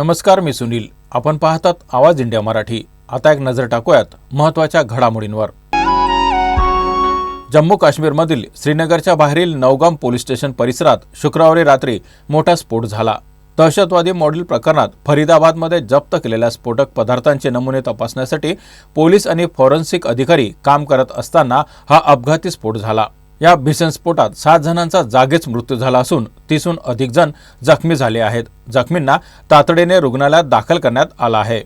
नमस्कार मी सुनील. आपण पाहतात आवाज इंडिया मराठी. आता एक नजर टाकूयात महत्त्वाच्या घडामोडींवर. जम्मू काश्मीरमधील श्रीनगरच्या बाहेरील नौगाम पोलीस स्टेशन परिसरात शुक्रवारी रात्री मोठा स्फोट झाला. दहशतवादी मॉडेल प्रकरणात फरीदाबादमध्ये जप्त केलेल्या स्फोटक पदार्थांचे नमुने तपासण्यासाठी पोलीस आणि फॉरेन्सिक अधिकारी काम करत असताना हा अपघाती स्फोट झाला. या भीषण स्फोटात सात जणांचा जागीच मृत्यू झाला असून तीसहून अधिक जण जखमी झाले आहेत. जखमींना तातडीने रुग्णालयात दाखल करण्यात आला आहे.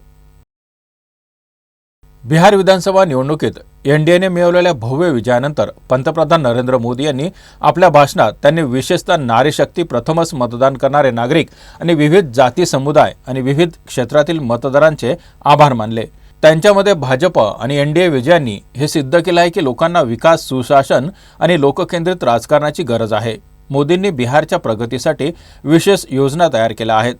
बिहार विधानसभा निवडणुकीत एनडीएने मिळवलेल्या भव्य विजयानंतर पंतप्रधान नरेंद्र मोदी यांनी आपल्या भाषणात त्यांनी विशेषतः नारीशक्ती प्रथमच मतदान करणारे नागरिक आणि विविध जाती समुदाय आणि विविध क्षेत्रातील मतदारांचे आभार मानले. त्यांच्यामध्ये भाजप आणि एन डी ए विजयांनी हे सिद्ध केलं आहे की लोकांना विकास सुशासन आणि लोककेंद्रित राजकारणाची गरज आहे. मोदींनी बिहारच्या प्रगतीसाठी विशेष योजना तयार केल्या आहेत.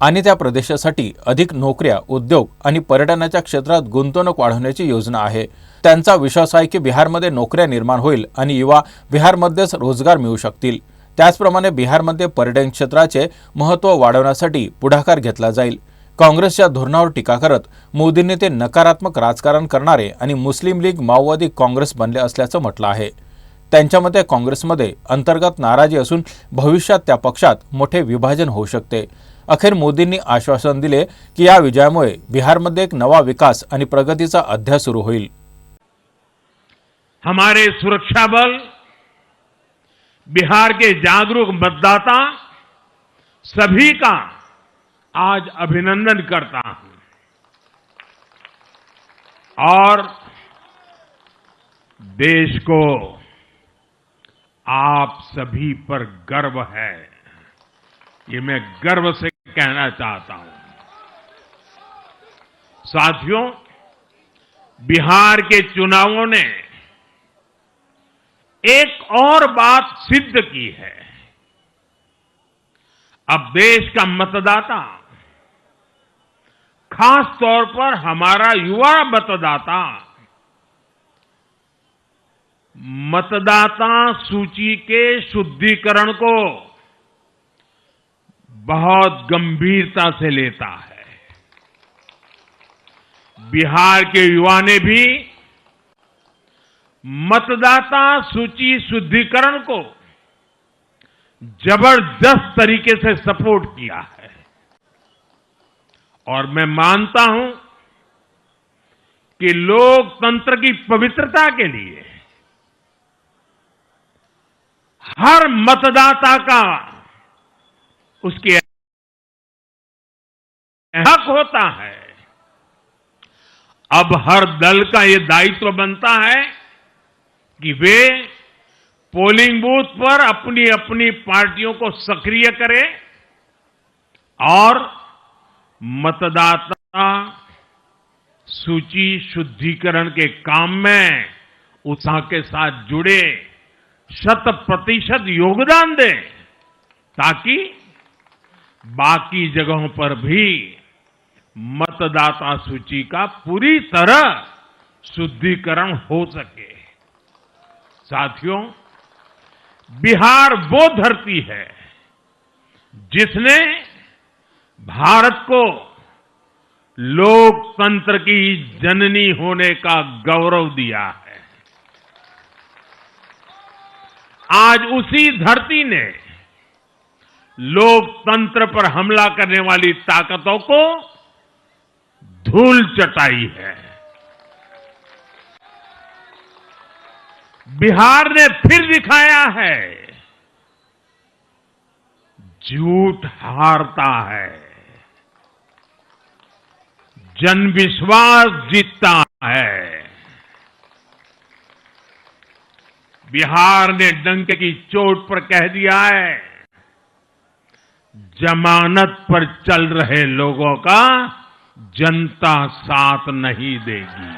आणि त्या प्रदेशासाठी अधिक नोकऱ्या उद्योग आणि पर्यटनाच्या क्षेत्रात गुंतवणूक वाढवण्याची योजना आहे. त्यांचा विश्वास आहे की बिहारमध्ये नोकऱ्या निर्माण होईल आणि युवा बिहारमध्येच रोजगार मिळू शकतील. त्याचप्रमाणे बिहारमध्ये पर्यटन क्षेत्राचे महत्त्व वाढवण्यासाठी पुढाकार घेतला जाईल. काँग्रेसच्या धोरणावर टीका करत मोदींनी ते नकारात्मक राजकारण करणारे आणि मुस्लिम लीग माओवादी काँग्रेस बनले असल्याचं म्हटलं आहे. त्यांच्या मते काँग्रेसमध्ये अंतर्गत नाराजी असून भविष्यात त्या पक्षात मोठे विभाजन होऊ शकते. अखेर मोदींनी आश्वासन दिले की या विजयामुळे बिहारमध्ये एक नवा विकास आणि प्रगतीचा अध्याय सुरू होईल. हमारे सुरक्षा बल बिहार के जागरूक मतदाता सभी का आज अभिनंदन करता हूँ। और देश को आप सभी पर गर्व है। ये मैं गर्व से कहना चाहता हूँ। साथियों, बिहार के चुनावों ने एक और बात सिद्ध की है। अब देश का मतदाता खास तौर पर हमारा युवा मतदाता मतदाता सूची के शुद्धिकरण को बहुत गंभीरता से लेता है। बिहार के युवा ने भी मतदाता सूची शुद्धिकरण को ज़बरदस्त तरीके से सपोर्ट किया है। और मैं मानता हूँ कि लोकतंत्र की पवित्रता के लिए हर मतदाता का उसके हक होता है। अब हर दल का ये दायित्व बनता है कि वे पोलिंग बूथ पर अपनी अपनी पार्टियों को सक्रिय करें और मतदाता सूची शुद्धिकरण के काम में उत्साह के साथ जुड़े शत प्रतिशत योगदान दें, ताकि बाकी जगहों पर भी मतदाता सूची का पूरी तरह शुद्धिकरण हो सके। साथियों, बिहार वो धरती है जिसने भारत को लोकतंत्र की जननी होने का गौरव दिया है। आज उसी धरती ने लोकतंत्र पर हमला करने वाली ताकतों को धूल चटाई है। बिहार ने फिर दिखाया है, झूठ हारता है। जन विश्वास जीतता है। बिहार ने डंके की चोट पर कह दिया है। जमानत पर चल रहे लोगों का जनता साथ नहीं देगी।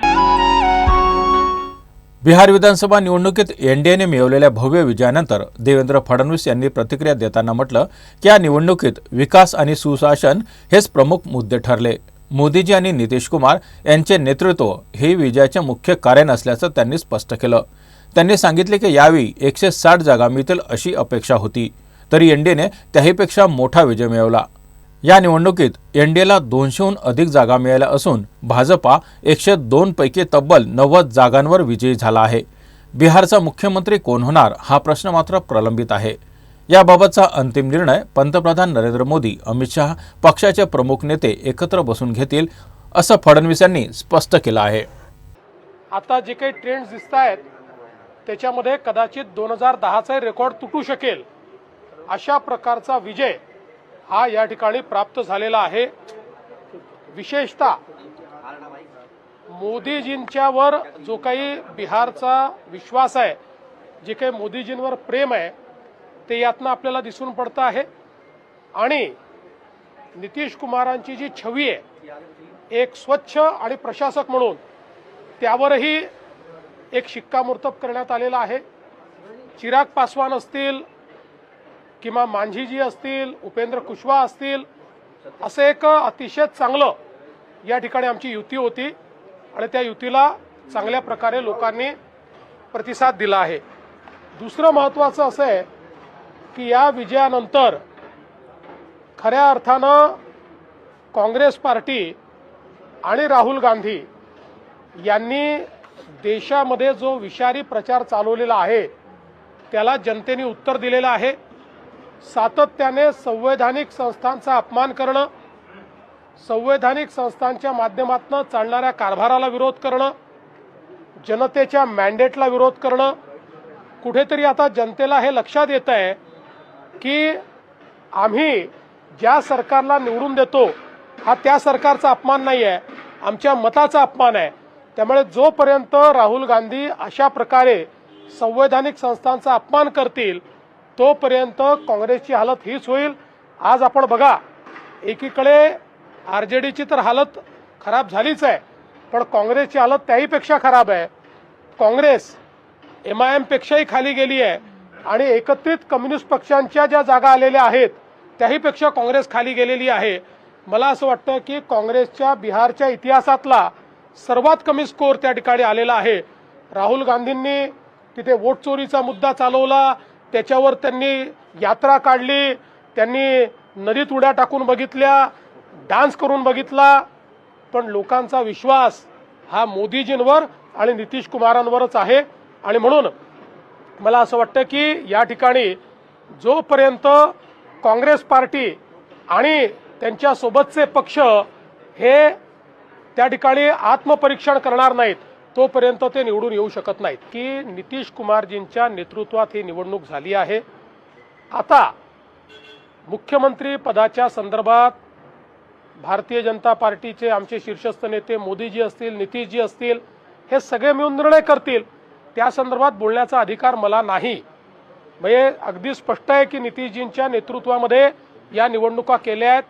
बिहार विधानसभा निवडणुकीत एनडीएने मिळवलेल्या भव्य विजयानंतर देवेंद्र फडणवीस यांनी प्रतिक्रिया देताना म्हटलं की या निवडणुकीत विकास आणि सुशासन हेच प्रमुख मुद्दे ठरले. मोदीजी आणि नितीश कुमार यांचे नेतृत्व हे विजयाचे मुख्य कारण असल्याचं त्यांनी स्पष्ट केलं. त्यांनी सांगितले की यावेळी एकशे साठ जागा मिळतील अशी अपेक्षा होती. तरी एनडीएने त्याहीपेक्षा मोठा विजय मिळवला. या निवडणुकीत एनडीएला दोनशेहून अधिक जागा मिळाल्या असून भाजपा एकशे दोनपैकी तब्बल नव्वद जागांवर विजयी झाला आहे. बिहारचा मुख्यमंत्री कोण होणार हा प्रश्न मात्र प्रलंबित आहे. याबाबतचा अंतिम निर्णय पंतप्रधान नरेंद्र मोदी अमित शहा पक्षाचे प्रमुख नेते एकत्र बसून घेतील असं फडणवीस यांनी स्पष्ट केलं आहे. आता जे काही ट्रेंड्स दिसत आहेत त्याच्यामध्ये कदाचित दोन हजार दहाचा रेकॉर्ड तुटू शकेल. अशा प्रकारचा विजय हा या ठिकाणी प्राप्त झालेला आहे. विशेषतः मोदीजींच्यावर जो काही बिहारचा विश्वास आहे जे काही मोदीजींवर प्रेम आहे ते यातनं आपल्याला दिसून पडतं आहे. आणि नितीश कुमारांची जी छवी आहे एक स्वच्छ आणि प्रशासक म्हणून त्यावरही एक शिक्कामोर्तब करण्यात आलेला आहे. चिराग पासवान असतील किंवा मांझीजी असतील उपेंद्र कुशवाहा असतील असं एक अतिशय चांगलं या ठिकाणी आमची युती होती आणि त्या युतीला चांगल्या प्रकारे लोकांनी प्रतिसाद दिला आहे. दुसरं महत्त्वाचं असं आहे की या विजयानंतर खऱ्या अर्थानं काँग्रेस पार्टी आणि राहुल गांधी यांनी देशामध्ये जो विषारी प्रचार चालवलेला आहे त्याला जनतेने उत्तर दिलेलं आहे. सातत्याने संवैधानिक संस्थांचा अपमान करणं संवैधानिक संस्थांच्या माध्यमातून चालणाऱ्या कारभाराला विरोध करणं जनतेच्या मॅन्डेटला विरोध करणं कुठेतरी आता जनतेला हे लक्षात येत आहे की आम्ही ज्या सरकारला निवडून देतो हा त्या सरकारचा अपमान नाही आहे आमच्या मताचा अपमान आहे. त्यामुळे जोपर्यंत राहुल गांधी अशा प्रकारे संवैधानिक संस्थांचा अपमान करतील तोपर्यंत काँग्रेसची हालत हीच होईल. आज आपण बघा एकीकडे आर जे डीची तर हालत खराब झालीच आहे पण काँग्रेसची हालत त्याहीपेक्षा खराब आहे. काँग्रेस एम आय एमपेक्षाही खाली गेली आहे. आणि एकत्रित कम्युनिस्ट पक्षांच्या ज्या जागा आलेल्या आहेत त्याहीपेक्षा काँग्रेस खाली गेलेली आहे. मला असं वाटतं की काँग्रेसच्या बिहारच्या इतिहासातला सर्वात कमी स्कोअर त्या ठिकाणी आलेला आहे. राहुल गांधींनी तिथे वोट चोरीचा मुद्दा चालवला त्याच्यावर त्यांनी यात्रा काढली त्यांनी नदीत उड्या टाकून बघितल्या डान्स करून बघितला. पण लोकांचा विश्वास हा मोदीजींवर आणि नितीश कुमारांवरच आहे. आणि म्हणून मला असं वाटतं की या ठिकाणी जोपर्यंत काँग्रेस पार्टी आणि त्यांच्यासोबतचे पक्ष हे त्या ठिकाणी आत्मपरीक्षण करणार नाहीत तोपर्यंत ते निवडून येऊ शकत नाहीत. की नितीश कुमारजींच्या नेतृत्वात ही निवडणूक झाली आहे. आता मुख्यमंत्री पदाच्या संदर्भात भारतीय जनता पार्टीचे आमचे शीर्षस्थ नेते मोदीजी असतील नितीशजी असतील हे सगळे मिळून निर्णय करतील. त्या संदर्भात बोलण्याचा अधिकार मला नाही. म्हणजे अगदी स्पष्ट आहे की नितीशजींच्या नेतृत्वामध्ये या निवडणुका केल्या आहेत.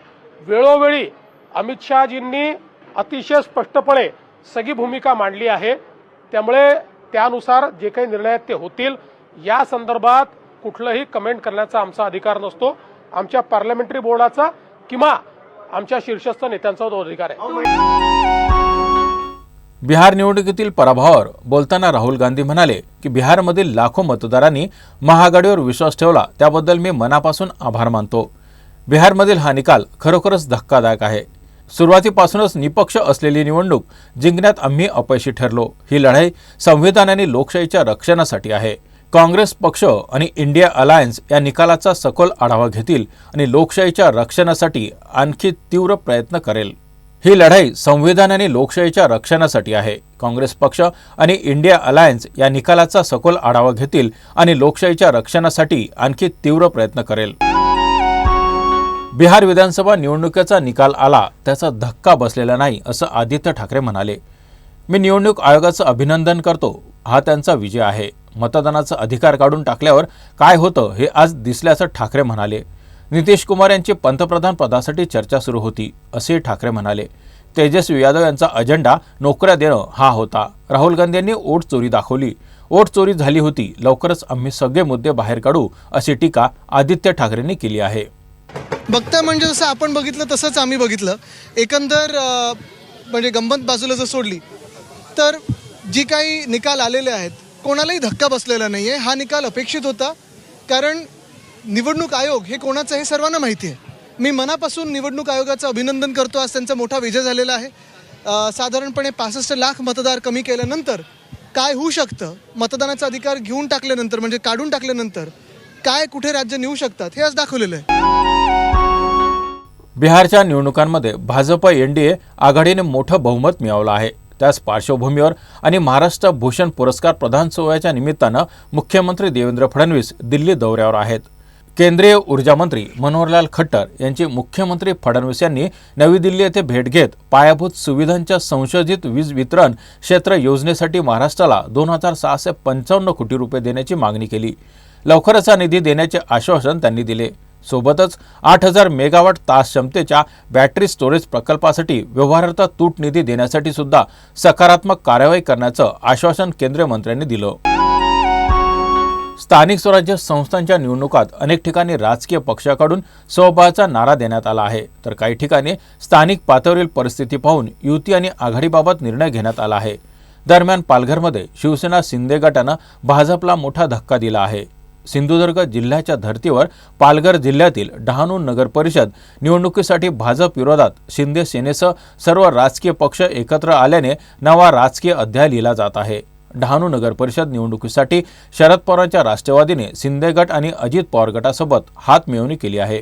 वेळोवेळी अमित शहाजींनी अतिशय स्पष्टपणे सगळी भूमिका मांडली आहे. त्यामुळे त्यानुसार जे काही निर्णय आहेत ते होतील. या संदर्भात कुठलंही कमेंट करण्याचा आमचा अधिकार नसतो. आमच्या पार्लमेंटरी बोर्डाचा किंवा आमच्या शीर्षस्थ नेत्यांचा तो अधिकार आहे. बिहार निवडणुकीतील पराभवावर बोलताना राहुल गांधी म्हणाले की बिहारमधील लाखो मतदारांनी महाआघाडीवर विश्वास ठेवला त्याबद्दल मी मनापासून आभार मानतो. बिहारमधील हा निकाल खरोखरच धक्कादायक आहे. सुरुवातीपासूनच निपक्ष असलेली निवडणूक जिंकण्यात आम्ही अपयशी ठरलो. ही लढाई संविधान आणि लोकशाहीच्या रक्षणासाठी आहे. काँग्रेस पक्ष आणि इंडिया अलायन्स या निकालाचा सखोल आढावा घेतील आणि लोकशाहीच्या रक्षणासाठी आणखी तीव्र प्रयत्न करेल. ही लढाई संविधान आणि लोकशाहीच्या रक्षणासाठी आहे. काँग्रेस पक्ष आणि इंडिया अलायन्स या निकालाचा सखोल आढावा घेतील आणि लोकशाहीच्या रक्षणासाठी आणखी तीव्र प्रयत्न करेल. बिहार विधानसभा निवडणुकीचा निकाल आला त्याचा धक्का बसलेला नाही असं आदित्य ठाकरे म्हणाले. मी निवडणूक आयोगाचं अभिनंदन करतो. हा त्यांचा विजय आहे. मतदानाचा अधिकार काढून टाकल्यावर काय होतं हे आज दिसल्याचं ठाकरे म्हणाले. नितीश कुमार यांची पंतप्रधान पदासाठी चर्चा सुरू होती असे ठाकरे म्हणाले. तेजस्वी यादव यांचा अजेंडा नोकऱ्या देणं हा होता. राहुल गांधी यांनी ओट चोरी दाखवली. ओट चोरी झाली होती. लवकरच आम्ही सगळे मुद्दे बाहेर काढू अशी टीका आदित्य ठाकरेंनी केली आहे. बघता म्हणजे जसं आपण बघितलं तसंच आम्ही बघितलं. एकंदर म्हणजे गंमत बाजूला जर सोडली तर जी काही निकाल आलेले आहेत कोणालाही धक्का बसलेला नाही आहे हा निकाल अपेक्षित होता. कारण निवडणूक आयोग हे कोणाचं हे सर्वांना माहिती आहे. मी मनापासून निवडणूक आयोगाचं अभिनंदन करतो. आज त्यांचा मोठा विजय झालेला आहे. साधारणपणे पासष्ट लाख मतदार कमी केल्यानंतर काय होऊ शकतं? मतदानाचा अधिकार घेऊन टाकल्यानंतर म्हणजे काढून टाकल्यानंतर काय कुठे राज्य नेऊ शकतात हे आज दाखवलेलं आहे. बिहारच्या निवडणुकांमध्ये भाजप एनडीए आघाडीने मोठं बहुमत मिळवलं आहे. त्याच पार्श्वभूमीवर आणि महाराष्ट्र भूषण पुरस्कार प्रदान सोहळ्याच्या निमित्तानं मुख्यमंत्री देवेंद्र फडणवीस दिल्ली दौऱ्यावर आहेत. केंद्रीय ऊर्जामंत्री मनोहरलाल खट्टर यांची मुख्यमंत्री फडणवीस यांनी नवी दिल्ली येथे भेट घेत पायाभूत सुविधांच्या संशोधित वीज वितरण क्षेत्र योजनेसाठी महाराष्ट्राला दोन हजार सहाशे पंचावन्न कोटी रुपये देण्याची मागणी केली. लवकरच हा निधी देण्याचे आश्वासन त्यांनी दिले. सोबतच आठ हजार मेगावॉट तास क्षमतेच्या बॅटरी स्टोरेज प्रकल्पासाठी व्यवहारार्थ तूट निधी देण्यासाठी सुद्धा सकारात्मक कार्यवाही करण्याचं आश्वासन केंद्रीय मंत्र्यांनी दिलं. स्थानिक स्वराज्य संस्थांच्या निवडणुकात अनेक ठिकाणी राजकीय पक्षाकडून सहभागाचा नारा देण्यात आला आहे. तर काही ठिकाणी स्थानिक पातळीवरील परिस्थिती पाहून युती आणि आघाडीबाबत निर्णय घेण्यात आला आहे. दरम्यान पालघरमध्ये शिवसेना शिंदे गटानं भाजपला मोठा धक्का दिला आहे. सिंधुदुर्ग जिल्ह्याच्या धर्तीवर पालघर जिल्ह्यातील डहाणू नगर परिषद निवडणुकीसाठी भाजप विरोधात शिंदे सेनेसह सर्व राजकीय पक्ष एकत्र आल्याने नवा राजकीय अध्याय लिहिला जात आहे. डहाणू नगर परिषद निवडणुकीसाठी शरद पवारांच्या राष्ट्रवादीने शिंदे गट आणि अजित पवार गटासोबत हात मिळवणी केली आहे.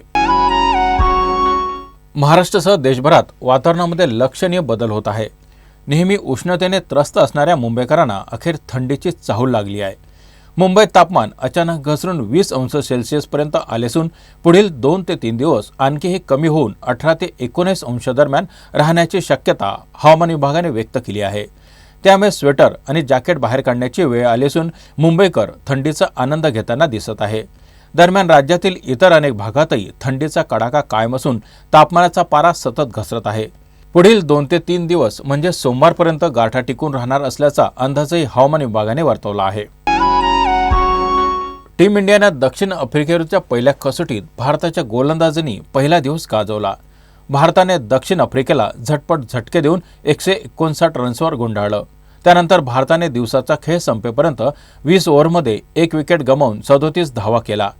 महाराष्ट्रासह देशभरात वातावरणामध्ये लक्षणीय बदल होत आहे. नेहमी उष्णतेने त्रस्त असणाऱ्या मुंबईकरांना अखेर थंडीची चाहूल लागली आहे. मुंबईत तापमान अचानक घसरून वीस अंश सेल्सिअसपर्यंत आले असून पुढील दोन ते तीन दिवस आणखीही कमी होऊन अठरा ते एकोणीस अंश दरम्यान राहण्याची शक्यता हवामान विभागाने व्यक्त केली आहे. त्यामुळे स्वेटर आणि जॅकेट बाहेर काढण्याची वेळ आली असून मुंबईकर थंडीचा आनंद घेताना दिसत आहे. दरम्यान राज्यातील इतर अनेक भागातही थंडीचा कडाका कायम असून तापमानाचा पारा सतत घसरत आहे. पुढील दोन ते तीन दिवस म्हणजे सोमवारपर्यंत गारठा टिकून राहणार असल्याचा अंदाजही हवामान विभागाने वर्तवला आहे. टीम इंडियानं दक्षिण आफ्रिकेवरच्या पहिल्या कसोटीत भारताच्या गोलंदाजांनी पहिला दिवस गाजवला. भारताने दक्षिण आफ्रिकेला झटपट झटके देऊन एकशे एकोणसाठ रन्सवर गुंडाळलं. त्यानंतर भारताने दिवसाचा खेळ संपेपर्यंत वीस ओव्हरमध्ये एक विकेट गमावून सदोतीस धावा केला.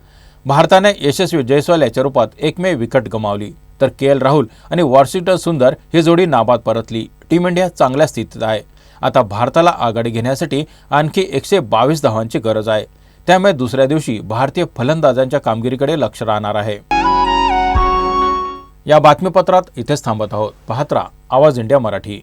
भारताने यशस्वी जयस्वाल याच्या रूपात एकमेव विकेट गमावली. तर के एल राहुल आणि वॉशिंग्टन सुंदर ही जोडी नाबाद परतली. टीम इंडिया चांगल्या स्थितीत आहे. आता भारताला आघाडी घेण्यासाठी आणखी एकशे बावीस धावांची गरज आहे. त्यामुळे दुसऱ्या दिवशी भारतीय फलंदाजांच्या कामगिरीकडे लक्ष राहणार आहे. या बातमीपत्रात इथेच थांबत आहोत. पाहत राहा आवाज इंडिया मराठी.